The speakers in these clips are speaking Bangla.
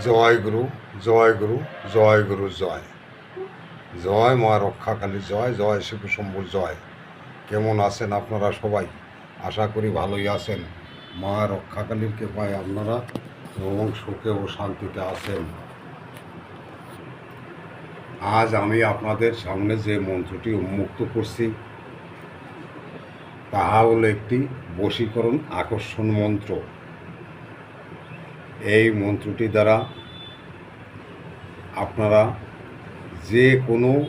জয় গুরু জয় গুরু জয় গুরু, জয়। জয় মা রক্ষাকালী, জয় জয় শিব শম্ভু, জয়। কেমন আছেন আপনারা সবাই? আশা করি ভালোই আছেন। মা রক্ষাকালীর কৃপায় আপনারা এবং সুখে ও শান্তিতে আছেন। আজ আমি আপনাদের সামনে যে মন্ত্রটি উন্মুক্ত করছি, তাহা হলো একটি বশীকরণ আকর্ষণ মন্ত্র। এই মন্ত্রটি দ্বারা আপনারা যে কোনো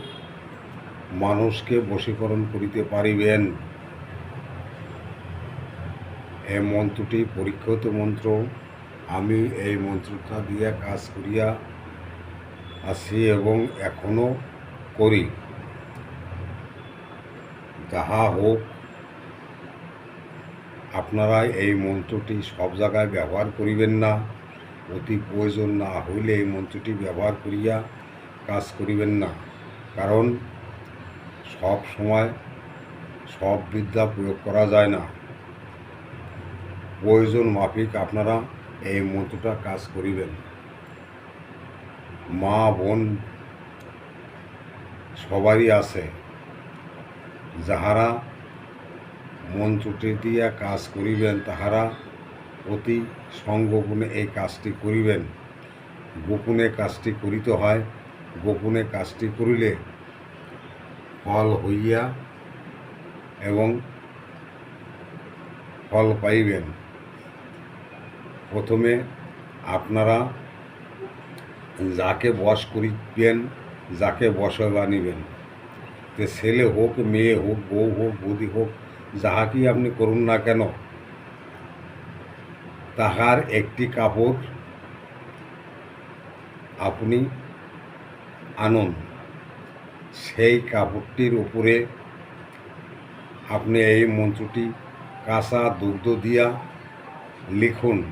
মানুষকে বশীকরণ করিতে পারিবেন। এই মন্ত্রটি পরীক্ষিত মন্ত্র। আমি এই মন্ত্রটা দিয়ে কাজ করিয়া আছি এবং এখনও করি। যাহা হোক, আপনারা এই মন্ত্রটি সব জায়গায় ব্যবহার করিবেন না। অতি প্রয়োজন না হইলে এই মন্ত্রটি ব্যবহার করিয়া কাজ করিবেন না। কারণ সব সময় সব বিদ্যা প্রয়োগ করা যায় না। প্রয়োজন মাফিক আপনারা এই মন্ত্রটা কাজ করিবেন। মা, বোন সবারই আছে। যাহারা মন্ত্রটি দিয়া কাজ করিবেন, তাহারা অতি সঙ্গোপনে এই কাজটি করিবেন। গোপনে কাজটি করিতে হয়। গোপনে কাজটি করিলে ফল হইয়া এবং ফল পাইবেন। প্রথমে আপনারা যাকে বশ করিবেন, যাকে বশে বানিবেন যে ছেলে হোক, মেয়ে হোক, বউ হোক, বৌদি হোক যাহাকেই আপনি করুন না কেন তাহার একটি কাপড় আপনি আনুন। সেই কাপড়টির উপরে আপনি এই মন্ত্রটি কাঁচা দুগ্ধ দিয়া লিখুন।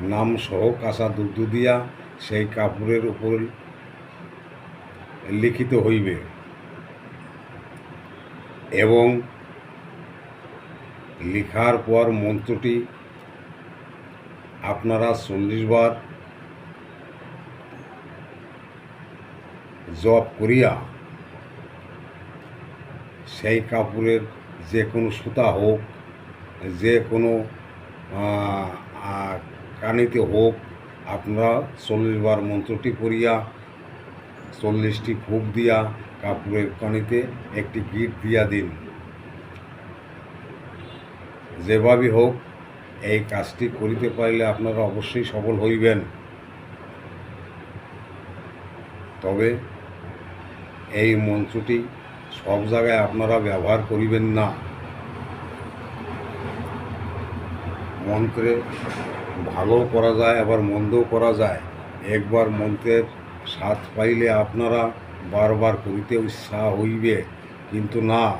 নাম সহ কাঁচা দুগ্ধ দিয়া সেই কাপড়ের উপর লিখিত হইবে। এবং লিখার পর মন্ত্রটি আপনারা চল্লিশ বার জপ করিয়া সেই কাপড়ের যে কোনো সুতা হোক, যে কোনো কানিতে হোক, আপনারা চল্লিশ বার মন্ত্রটি পড়িয়া চল্লিশটি ফুক দিয়া কাপড়ের কানিতে একটি গিট দিয়া দিন। যেভাবে হোক, এই কাজটি করিতে পারলে আপনারা অবশ্যই সফল হইবেন। তবে এই মন্ত্রটি সব জায়গায় আপনারা ব্যবহার করিবেন না। মন্ত্রে ভালো করা যায়, আবার মন্দও করা যায়। একবার মন্ত্রের স্বাদ পাইলে আপনারা বারবার করিতে উৎসাহ হইবে। কিন্তু না,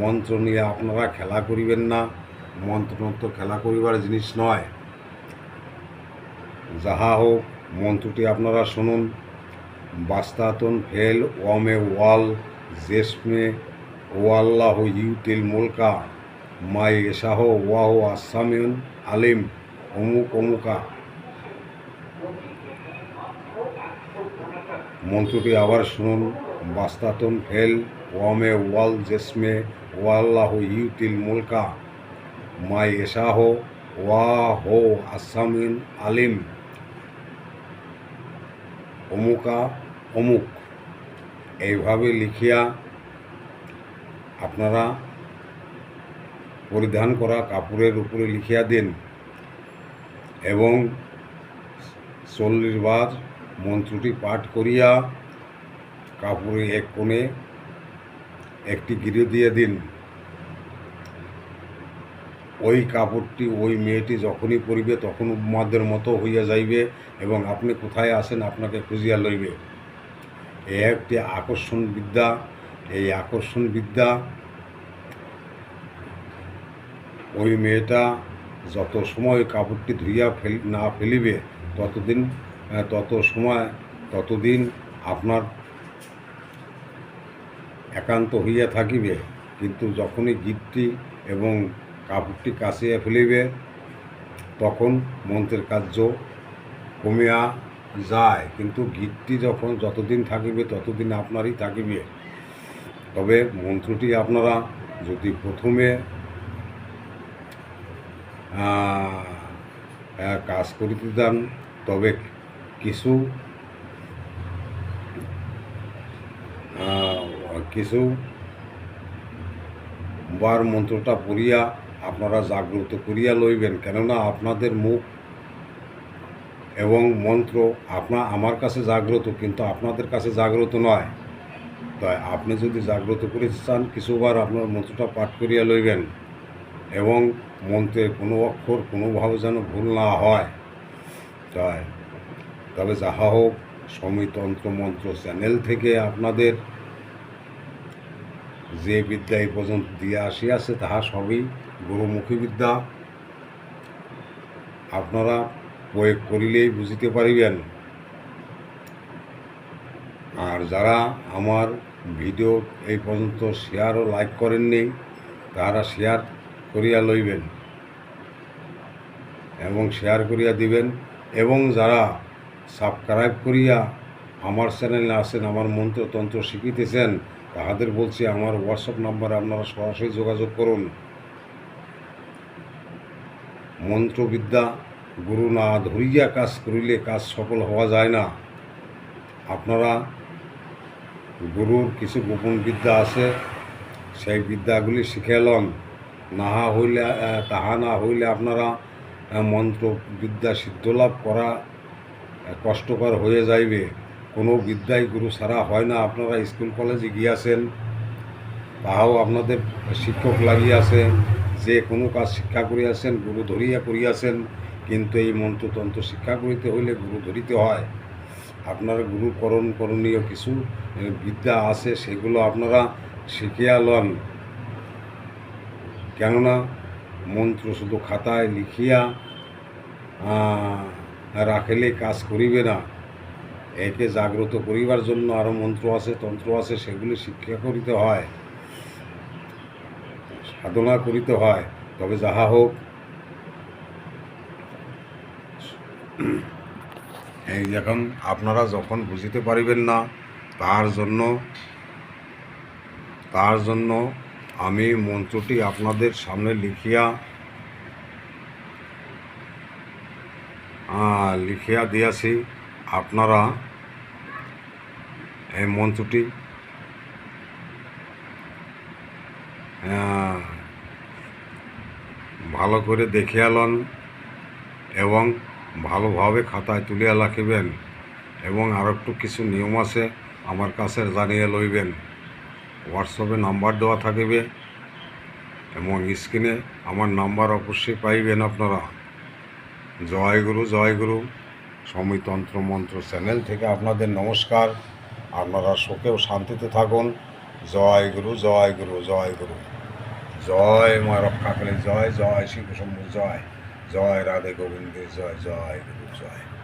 মন্ত্র নিয়ে আপনারা খেলা করিবেন না। মন্ত্র মন্ত্র খেলা করিবার জিনিস নয়। যাহা হোক, মন্ত্রটি আপনারা শুনুন। বাস্তাতন ফেল ওয়ামে ওয়াল জেসমে ওয়াল্লাহ ইউতিল মুলকা মাই এসাহ ওয়াহ আসামিউন আলিম অমুক অমুকা। মন্ত্রটি আবার শুনুন। বাস্তাতন ফেল ওয়ামে ওয়াল জেসমে ওয়াল্লাহ ইউতিল মুলকা মাই এশাহ ওয়া হো আসামিন আলিম। অমুকা অমুক। এইভাবে লিখিয়া আপনারা পরিধান করা কাপড়ের উপরে লিখিয়া দিন এবং চল্লিশ বার মন্ত্রটি পাঠ করিয়া কাপড়ে এক কোণে একটি গিরে দিয়ে দিন। ওই কাপড়টি, ওই মেয়েটি যখনই পরিবে তখন উন্মাদের মতো হইয়া যাইবে এবং আপনি কোথায় আসেন আপনাকে খুঁজিয়া লইবে। এ একটি আকর্ষণ বিদ্যা এই আকর্ষণ বিদ্যা ওই মেয়েটা যত সময় কাপড়টি ধুইয়া ফেল, না ফেলিবে, ততদিন তত সময়, ততদিন আপনার একান্ত হইয়া থাকিবে। কিন্তু যখনই গীতটি এবং কাপড়টি কাছিয়া ফেলিবে, তখন মন্ত্রের কার্য কমিয়া যায়। কিন্তু গীতটি যখন যতদিন থাকিবে, ততদিন আপনারই থাকিবে। তবে মন্ত্রটি আপনারা যদি প্রথমে কাজ করিতে দেন, তবে কিছু কিছু বার মন্ত্রটা পড়িয়া আপনারা জাগ্রত করিয়া লইবেন, কেননা আপনাদের মুখ এবং মন্ত্র আপনা, আমার কাছে জাগ্রত, কিন্তু আপনাদের কাছে জাগ্রত নয়। তাই আপনি যদি জাগ্রত করিতে চান, কিছুবার আপনার মন্ত্রটা পাঠ করিয়া লইবেন এবং মন্ত্রের কোনো অক্ষর কোনোভাবে যেন ভুল না হয়। তাই, তবে যাহা হোক সমিতন্ত্র মন্ত্র চ্যানেল থেকে আপনাদের যে বিদ্যা এই পর্যন্ত দিয়ে আসিয়াছে, তাহা সবই গুরুমুখী বিদ্যা। আপনারা প্রয়োগ করিলেই বুঝিতে পারিবেন। আর যারা আমার ভিডিও এই পর্যন্ত শেয়ার ও লাইক করেননি তারা শেয়ার করিয়া লইবেন এবং শেয়ার করিয়া দিবেন। এবং যারা সাবস্ক্রাইব করিয়া আমার চ্যানেলে আসেন আমার মন্ত্রতন্ত্র শিখিতেছেন তাহাদের বলছি আমার হোয়াটসঅ্যাপ নাম্বারে আপনারা সরাসরি যোগাযোগ করুন। মন্ত্রবিদ্যা গুরু না ধরিয়া কাজ করিলে কাজ সফল হওয়া যায় না। আপনারা গুরুর কিছু গোপন বিদ্যা আছে সেই বিদ্যাগুলি শিখে লন। নাহা হইলে তাহা না হইলে আপনারা আহ, মন্ত্র বিদ্যা সিদ্ধলাভ করা কষ্টকর হয়ে যাইবে। কোনো বিদ্যায় গুরু ছাড়া হয় না। আপনারা স্কুল, কলেজে গিয়াছেন, তাহাও আপনাদের শিক্ষক লাগিয়াছে যে কোনো কাজ শিক্ষা করিয়াছেন, গুরু ধরিয়া করিয়াছেন, কিন্তু এই মন্ত্রতন্ত্র শিক্ষা করিতে হইলে গুরু ধরিতে হয়। আপনার গুরুকরণ করণীয় কিছু বিদ্যা আছে, সেগুলো আপনারা শিখিয়া লন। কেননা মন্ত্র শুধু খাতায় লিখিয়া রাখিলে কাজ করিবে না। একে জাগ্রত করিবার জন্য আরও মন্ত্র আছে, তন্ত্র আছে, সেগুলি শিক্ষা করিতে হয়, সাধনা করিতে হয়, তবে যাহা হোক। এই যখন আপনারা যখন বুঝিতে পারিবেন না, তার জন্য তার জন্য আমি মন্ত্রটি আপনাদের সামনে লিখিয়া লিখিয়া দিয়াছি। আপনারা এই মঞ্চটি ভালো করে দেখিয়া লন এবং ভালোভাবে খাতায় তুলিয়া রাখিবেন এবং আর একটু কিছু নিয়ম আছে আমার কাছে জানিয়ে লইবেন। হোয়াটসঅ্যাপে নাম্বার দেওয়া থাকিবে এবং স্ক্রিনে আমার নাম্বার অবশ্যই পাইবেন আপনারা। জয় গুরু জয় গুরু। সমিতন্ত্র মন্ত্র চ্যানেল থেকে আপনাদের নমস্কার। আপনারা শোকেও শান্তিতে থাকুন। জয় গুরু জয় গুরু জয় গুরু। জয় মা রক্ষাকালী জয় জয় শ্রী কুসুম জয়। জয় রাধে গোবিন্দের জয় জয় গুরু, জয়।